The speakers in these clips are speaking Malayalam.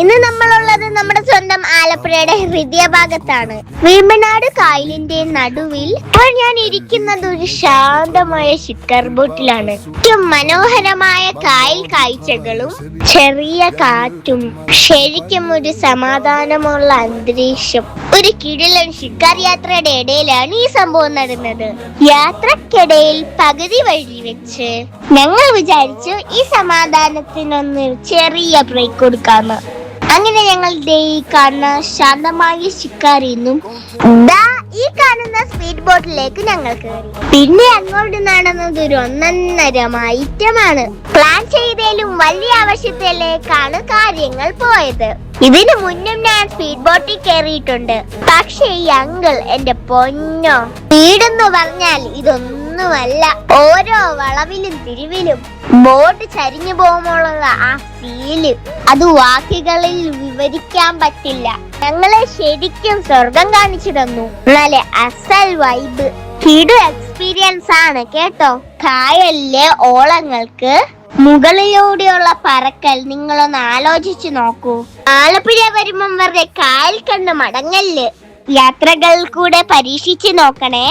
ഇന്ന് നമ്മളുള്ളത് നമ്മുടെ സ്വന്തം ആലപ്പുഴയുടെ ഹൃദയഭാഗത്താണ്. വേമ്പനാട് കായലിന്റെ നടുവിൽ ഇപ്പോൾ ഞാൻ ഇരിക്കുന്നത് ഒരു ശാന്തമായ ഷിക്കർ ബോട്ടിലാണ്. ഏറ്റവും മനോഹരമായ കായൽ കാഴ്ചകളും ചെറിയ കാറ്റും ശരിക്കും ഒരു സമാധാനമുള്ള അന്തരീക്ഷം. ഒരു കിടിലൻ ഷിക്കാർ യാത്രയുടെ ഇടയിലാണ് ഈ സംഭവം നടന്നത്. യാത്രക്കിടയിൽ പകുതി വഴി വെച്ച് ഞങ്ങൾ വിചാരിച്ചു ഈ സമാധാനത്തിനൊന്ന് ചെറിയ ബ്രേക്ക് കൊടുക്കാന്ന്. അങ്ങനെ ഞങ്ങൾ ദേ ഈ കാണുന്ന ശാന്തമായ ശിക്കാരിന്നും ഈ കാണുന്ന സ്പീഡ് ബോട്ടിലേക്ക് ഞങ്ങൾ കയറി. പിന്നെ അങ്ങോട്ട് നടന്നത് ഒരു ഒന്നൊന്നര മൈറ്റമാണ്. പ്ലാൻ ചെയ്തേലും വലിയ ആവശ്യത്തിലേക്കാണ് കാര്യങ്ങൾ പോയത്. ഇതിനു മുന്നും ഞാൻ സ്പീഡ് ബോട്ടിൽ കയറിയിട്ടുണ്ട് പക്ഷേ ഈ അങ്കിൾ എന്റെ പൊന്നോ. സ്പീഡെന്ന് പറഞ്ഞാൽ ഇതൊന്നുമല്ല. ഓരോ വളവിലും തിരിവിലും ബോട്ട് ചരിഞ്ഞു പോകുമ്പോഴുള്ള ആ ഫീൽ അത് വാക്കുകളിൽ വിവരിക്കാൻ പറ്റില്ല. ഞങ്ങളെ ശരിക്കും സ്വർഗം കാണിച്ചു തന്നു. എന്നാലേ അസൽ വൈബ് കിടു എക്സ്പീരിയൻസ് ആണ് കേട്ടോ. കായലിലെ ഓളങ്ങൾക്ക് മുകളിലൂടെയുള്ള പറക്കൽ നിങ്ങളൊന്ന് ആലോചിച്ചു നോക്കൂ. ആലപ്പുഴ വരുമ്പം വെറുതെ കായൽ കണ്ട് മടങ്ങല്ല്? യാത്രകൾ കൂടെ പരീക്ഷിച്ചു നോക്കണേ.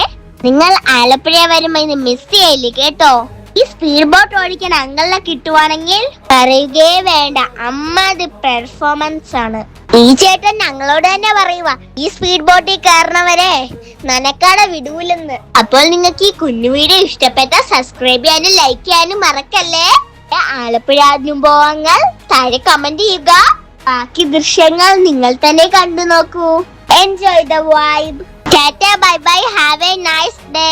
നിങ്ങൾ ആലപ്പുഴ വരുമ്പോ ഇത് മിസ് ചെയ്യില്ല കേട്ടോ? ഈ സ്പീഡ് ബോട്ട് ഓടിക്കാൻ അങ്കളിനെ കിട്ടുവാണെങ്കിൽ പറയുകയേ വേണ്ട അമ്മ അത് പെർഫോമൻസ് ആണ്. ഈ ചേട്ടൻ ഞങ്ങളോട് തന്നെ പറയുക ഈ സ്പീഡ് ബോട്ടിൽ കയറണവരെ നനക്കാടെ വിടൂലെന്ന്. അപ്പോൾ നിങ്ങൾക്ക് ഈ കുഞ്ഞു വീഡിയോ ഇഷ്ടപ്പെട്ട സബ്സ്ക്രൈബ് ചെയ്യാനും ലൈക്ക് ചെയ്യാനും മറക്കല്ലേ? ആലപ്പുഴ അനുഭവങ്ങൾ താഴെ കമന്റ് ചെയ്യുക. ബാക്കി ദൃശ്യങ്ങൾ നിങ്ങൾ തന്നെ കണ്ടു നോക്കൂ. Enjoy the vibe tata bye bye have a nice day